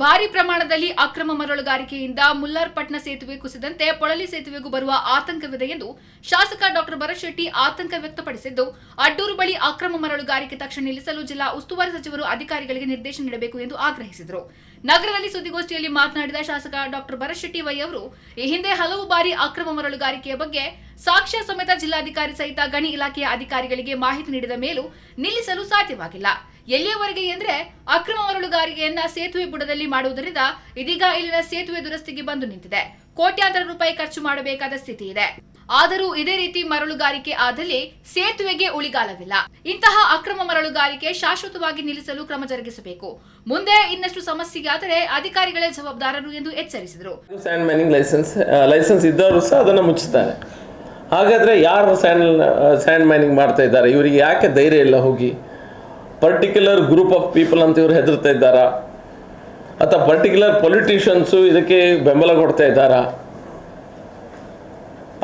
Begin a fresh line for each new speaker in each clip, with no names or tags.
ಭಾರಿ ಪ್ರಮಾಣದಲ್ಲಿ ಅಕ್ರಮ ಮರಳುಗಾರಿಕೆಯಿಂದ ಮುಲ್ಲಾರ್ಪಟ್ನ ಸೇತುವೆ ಕುಸಿದಂತೆ ಪೊಳಲಿ ಸೇತುವೆಗೂ ಬರುವ ಆತಂಕವಿದೆ ಎಂದು ಶಾಸಕ ಡಾಕ್ಟರ್ ಭರಶೆಟ್ಟಿ ಆತಂಕ ವ್ಯಕ್ತಪಡಿಸಿದ್ದು, ಅಡ್ಡೂರು ಬಳಿ ಅಕ್ರಮ ಮರಳುಗಾರಿಕೆ ತಕ್ಷಣ ನಿಲ್ಲಿಸಲು ಜಿಲ್ಲಾ ಉಸ್ತುವಾರಿ ಸಚಿವರು ಅಧಿಕಾರಿಗಳಿಗೆ ನಿರ್ದೇಶನ ನೀಡಬೇಕು ಎಂದು ಆಗ್ರಹಿಸಿದರು. ನಗರದಲ್ಲಿ ಸುದ್ದಿಗೋಷ್ಠಿಯಲ್ಲಿ ಮಾತನಾಡಿದ ಶಾಸಕ ಡಾಕ್ಟರ್ ಭರಶೆಟ್ಟಿ ವೈ ಅವರು, ಈ ಹಿಂದೆ ಹಲವು ಬಾರಿ ಅಕ್ರಮ ಮರಳುಗಾರಿಕೆಯ ಬಗ್ಗೆ ಸಾಕ್ಷ್ಯ ಸಮೇತ ಜಿಲ್ಲಾಧಿಕಾರಿ ಸಹಿತ ಗಣಿ ಇಲಾಖೆಯ ಅಧಿಕಾರಿಗಳಿಗೆ ಮಾಹಿತಿ ನೀಡಿದ ಮೇಲೂ ನಿಲ್ಲಿಸಲು ಸಾಧ್ಯವಾಗಿಲ್ಲ. ಎಲ್ಲಿಯವರೆಗೆ ಎಂದ್ರೆ ಅಕ್ರಮ ಮರಳುಗಾರಿಕೆಯನ್ನ ಸೇತುವೆ ಬುಡದಲ್ಲಿ ಮಾಡುವುದರಿಂದ ಇದೀಗ ಇಲ್ಲಿನ ಸೇತುವೆ ದುರಸ್ತಿಗೆ ಬಂದು ನಿಂತಿದೆ. ಕೋಟ್ಯಾಂತರ ರೂಪಾಯಿ ಖರ್ಚು ಮಾಡಬೇಕಾದ ಸ್ಥಿತಿ ಇದೆ. ಆದರೂ ಇದೇ ರೀತಿ ಮರಳುಗಾರಿಕೆ ಆದಲ್ಲಿ ಸೇತುವೆಗೆ ಉಳಿಗಾಲವಿಲ್ಲ. ಇಂತಹ ಅಕ್ರಮ ಮರಳುಗಾರಿಕೆ ಶಾಶ್ವತವಾಗಿ ನಿಲ್ಲಿಸಲು ಕ್ರಮ ಜರುಗಿಸಬೇಕು. ಮುಂದೆ ಇನ್ನಷ್ಟು ಸಮಸ್ಯೆಗಾದರೆ ಅಧಿಕಾರಿಗಳೇ ಜವಾಬ್ದಾರರು ಎಂದು ಎಚ್ಚರಿಸಿದರು.
ಸ್ಯಾಂಡ್ ಮೈನಿಂಗ್ ಲೈಸೆನ್ಸ್ ಲೈಸೆನ್ಸ್ ಇದ್ದವರು ಸಹ ಅದನ್ನು ಮುಚ್ಚುತ್ತಾರೆ ಹಾಗಾದ್ರೆ ಯಾರು ಸ್ಯಾಂಡ್ ಸ್ಯಾಂಡ್ ಮೈನಿಂಗ್ ಮಾಡ್ತಾ ಇದ್ದಾರೆ? ಇವರಿಗೆ ಯಾಕೆ ಧೈರ್ಯ ಇಲ್ಲ ಹೋಗಿ? ಪರ್ಟಿಕ್ಯುಲರ್ ಗ್ರೂಪ್ ಆಫ್ ಪೀಪಲ್ ಅಂತ ಇವರು ಹೆದರ್ತಾ ಇದ್ದಾರಾ? ಅಥವಾ ಪರ್ಟಿಕ್ಯುಲರ್ ಪೊಲಿಟಿಷಿಯನ್ಸು ಇದಕ್ಕೆ ಬೆಂಬಲ ಕೊಡ್ತಾ ಇದ್ದಾರಾ?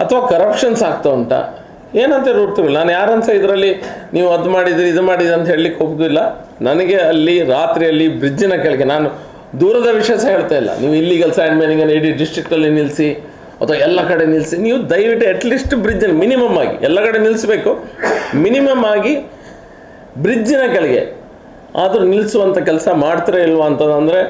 ಅಥವಾ ಕರಪ್ಷನ್ಸ್ ಆಗ್ತಾ ಉಂಟಾ? ಏನಂತ ಗೊತ್ತಿಲ್ಲ ನಾನು ಯಾರಂತ ಇದರಲ್ಲಿ ನೀವು ಅದು ಮಾಡಿದ್ರಿ, ಇದು ಮಾಡಿದ್ರಿ ಅಂತ ಹೇಳಲಿಕ್ಕೆ ಹೋಗೋದಿಲ್ಲ. ನನಗೆ ಅಲ್ಲಿ ರಾತ್ರಿಯಲ್ಲಿ ಬ್ರಿಡ್ಜಿನ ಕೆಳಗೆ, ನಾನು ದೂರದ ವಿಷಯ ಸಹ ಹೇಳ್ತಾ ಇಲ್ಲ. ನೀವು ಇಲ್ಲಿಗಲ್ ಸ್ಯಾಂಡ್ ಅನ್ನು ಇಡೀ ಡಿಸ್ಟ್ರಿಕ್ಟಲ್ಲಿ ನಿಲ್ಲಿಸಿ ಅಥವಾ ಎಲ್ಲ ಕಡೆ ನಿಲ್ಲಿಸಿ ನೀವು ದಯವಿಟ್ಟು ಅಟ್ಲೀಸ್ಟ್ ಬ್ರಿಡ್ಜಲ್ಲಿ ಮಿನಿಮಮ್ ಆಗಿ, ಎಲ್ಲ ಕಡೆ ನಿಲ್ಲಿಸಬೇಕು ಮಿನಿಮಮ್ ಆಗಿ ಬ್ರಿಡ್ಜಿನ ಕೆಳಗೆ. ಆದರೂ ನಿಲ್ಲಿಸುವಂಥ ಕೆಲಸ ಮಾಡ್ತೀರಾ ಇಲ್ವಾ ಅಂತಂದರೆ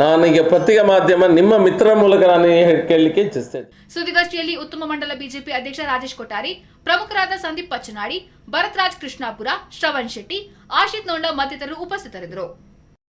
ನನಗೆ ಪತ್ರಿಕಾ ಮಾಧ್ಯಮ, ನಿಮ್ಮ ಮಿತ್ರ ಮೂಲಕ ನಾನು ಕೇಳಲಿಕ್ಕೆ ಇಚ್ಛಿಸ್ತೇನೆ.
ಸುದ್ದಿಗೋಷ್ಠಿಯಲ್ಲಿ ಉತ್ತಮ ಮಂಡಲ ಬಿಜೆಪಿ ಅಧ್ಯಕ್ಷ ರಾಜೇಶ್ ಕೊಠಾರಿ, ಪ್ರಮುಖರಾದ ಸಂದೀಪ್ ಪಚ್ಚನಾಡಿ ಭರತ್ ರಾಜ್ ಕೃಷ್ಣಾಪುರ, ಶ್ರವಣ್ ಶೆಟ್ಟಿ, ಆಶಿತ್ ನೋಂಡ ಮತ್ತಿತರರು ಉಪಸ್ಥಿತರಿದ್ದರು.